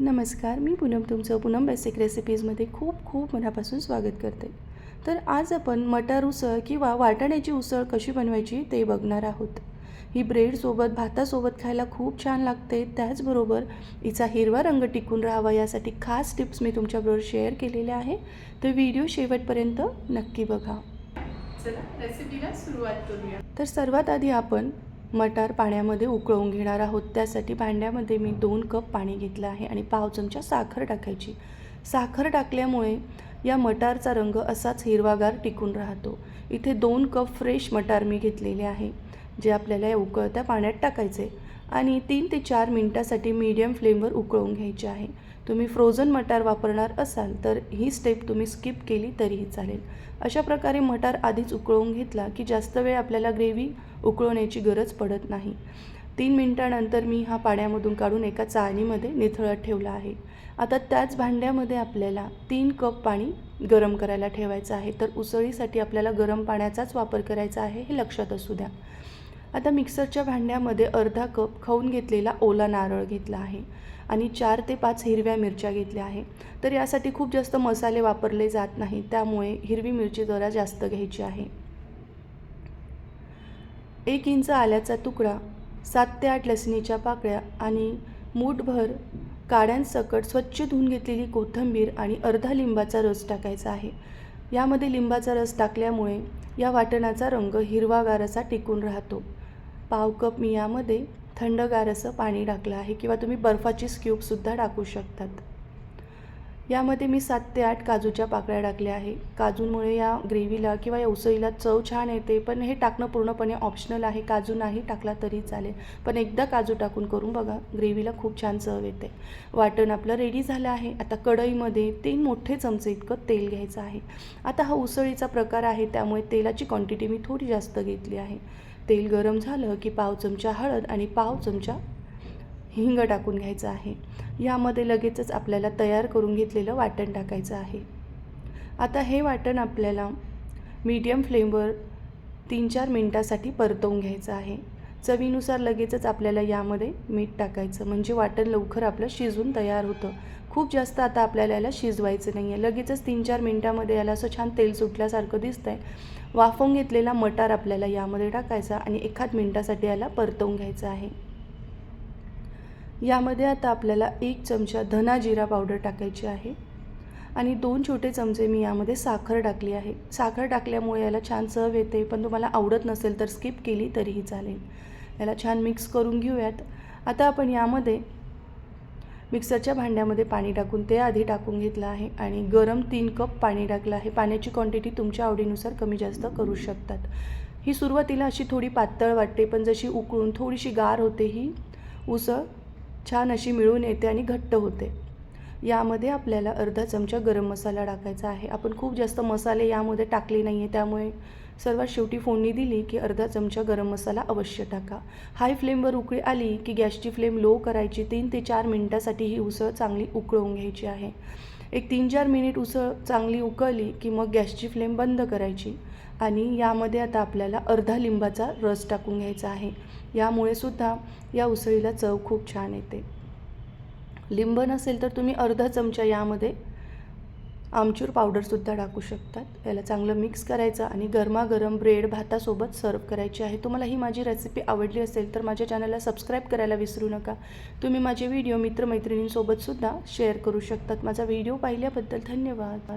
नमस्कार मी पूनम तुमचं पूनम बेसिक रेसिपीजमध्ये खूप खूप मनापासून स्वागत करते. तर आज आपण मटार उसळ किंवा वाटाण्याची उसळ कशी बनवायची ते बघणार आहोत. ही ब्रेडसोबत भातासोबत खायला खूप छान लागते. त्याचबरोबर हिचा हिरवा रंग टिकून राहावा यासाठी खास टिप्स मी तुमच्याबरोबर शेअर केलेल्या आहे तर व्हिडिओ शेवटपर्यंत नक्की बघा. चला रेसिपीला सुरुवात करूया. तर सर्वात आधी आपण मटार पाण्यामध्ये उकळवून घेणार आहोत. त्यासाठी भांड्यामध्ये मी दोन कप पाणी घेतलं आहे आणि पाव चमचा साखर टाकायची. साखर टाकल्यामुळे या मटारचा रंग असाच हिरवागार टिकून राहतो. इथे दोन कप फ्रेश मटार मी घेतलेले आहे. जे आपल्याला या उकळत्या पाण्यात टाकायचे. आणि तीन ते चार मिनटासाठी मीडियम फ्लेमवर उकळून घ्यायचे आहे. तुम्ही फ्रोझन मटार वापरणार असाल तर ही स्टेप तुम्ही स्किप केली तरीही चालेल. अशा प्रकारे मटार आधीच उकळून घेतला की जास्त वेळ आपल्याला ग्रेव्ही उकळवण्याची गरज पडत नाही. तीन मिनटानंतर मी हा पाण्यामधून काढून एका चाळणीमध्ये निथळत ठेवला आहे. आता त्याच भांड्यामध्ये आपल्याला तीन कप पाणी गरम करायला ठेवायचं आहे. तर उसळीसाठी आपल्याला गरम पाण्याचाच वापर करायचा आहे हे लक्षात असू द्या. आता मिक्सरच्या भांड्यामध्ये अर्धा कप खाऊन घेतलेला ओला नारळ घेतला आहे आणि चार ते पाच हिरव्या मिरच्या घेतल्या आहे. तर यासाठी खूप जास्त मसाले वापरले जात नाही त्यामुळे हिरवी मिरची जरा जास्त घ्यायची आहे. एक इंच आल्याचा तुकडा सात ते आठ लसणीच्या पाकळ्या आणि मूठभर काड्यांसकट स्वच्छ धुवून घेतलेली कोथिंबीर आणि अर्धा लिंबाचा रस टाकायचा आहे. यामध्ये लिंबाचा रस टाकल्यामुळे या वाटणाचा रंग हिरवागार असा टिकून राहतो. पाव कप मी यामध्ये थंडगार असं पाणी टाकलं आहे किंवा तुम्ही बर्फाची स्क्यूबसुद्धा टाकू शकतात. यामध्ये मी सात ते आठ काजूच्या पाकळ्या टाकल्या आहे. काजूंमुळे या ग्रेव्हीला किंवा या उसळीला चव छान येते पण हे टाकणं पूर्णपणे ऑप्शनल आहे. काजू नाही टाकला तरी चालेल पण एकदा काजू टाकून करून बघा ग्रेव्हीला खूप छान चव येते. वाटण आपलं रेडी झालं आहे. आता कढईमध्ये तीन मोठे चमचे इतकं तेल घ्यायचं आहे. आता हा उसळीचा प्रकार आहे त्यामुळे तेलाची क्वांटिटी मी थोडी जास्त घेतली आहे. तेल गरम झालं की पाव चमचा हळद आणि पाव चमचा हिंग टाकून घ्यायचं आहे. यामध्ये लगेचच आपल्याला तयार करून घेतलेलं वाटण टाकायचं आहे. आता हे वाटण आपल्याला मीडियम फ्लेमवर तीन चार मिनटासाठी परतवून घ्यायचं आहे. चवीनुसार लगेचच आपल्याला यामध्ये मीठ टाकायचं म्हणजे वाटण लवकर आपलं शिजून तयार होतं. खूप जास्त आता आपल्याला याला शिजवायचं नाही आहे लगेचच तीन चार मिनटामध्ये याला असं छान तेल सुटल्यासारखं दिसतंय. वाफवून घेतलेला मटार आपल्याला यामध्ये टाकायचा आणि एखाद मिनटासाठी याला परतवून घ्यायचं आहे. यामध्ये आता आपल्याला एक चमचा धना जिरा पावडर टाकायची आहे. आणि दोन छोटे चमचे मी यामध्ये साखर टाकली आहे. साखर टाकल्यामुळे याला छान चव येते. पण तुम्हाला आवडत नसेल तर स्किप केली तरीही चालेल. याला छान मिक्स करून घेऊयात. आता आपण यामध्ये मिक्सरच्या भांड्यामध्ये पाणी टाकून ते आधी टाकून घेतलं आहे. आणि गरम तीन कप पाणी टाकलं आहे. पाण्याची क्वांटिटी तुमच्या आवडीनुसार कमी जास्त करू शकतात. ही सुरुवातीला अशी थोडी पातळ वाटते. पण जशी उकळून थोडीशी गार होते ही उसळ छान अशी मिळून येते आणि घट्ट होते. यामध्ये आपल्याला अर्धा चमचा गरम मसाला टाकायचा आहे. आपण खूप जास्त मसाले यामध्ये टाकले नाही आहे त्यामुळे सर्वात शेवटी फोडणी दिली की अर्धा चमचा गरम मसाला अवश्य टाका. हाय फ्लेमवर उकळी आली की गॅसची फ्लेम लो करायची. तीन ते चार मिनटासाठी ही उसळ चांगली उकळवून घ्यायची आहे. एक तीन चार मिनिट उसळ चांगली उकळली की मग गॅसची फ्लेम बंद करायची. आणि यामध्ये आता आपल्याला अर्धा लिंबाचा रस टाकून घ्यायचा आहे. यामुळे सुद्धा या उसळीला चव खूप छान येते. लिंब नसेल तर तुम्ही अर्धा चमचा यामध्ये आमचूर पावडरसुद्धा टाकू शकतात. याला चांगलं मिक्स करायचं आणि गरमागरम ब्रेड भातासोबत सर्व करायची आहे. तुम्हाला ही माझी रेसिपी आवडली असेल तर माझ्या चॅनलला सबस्क्राईब करायला विसरू नका. तुम्ही माझे व्हिडिओ मित्रमैत्रिणींसोबतसुद्धा शेअर करू शकतात. माझा व्हिडिओ पाहिल्याबद्दल धन्यवाद.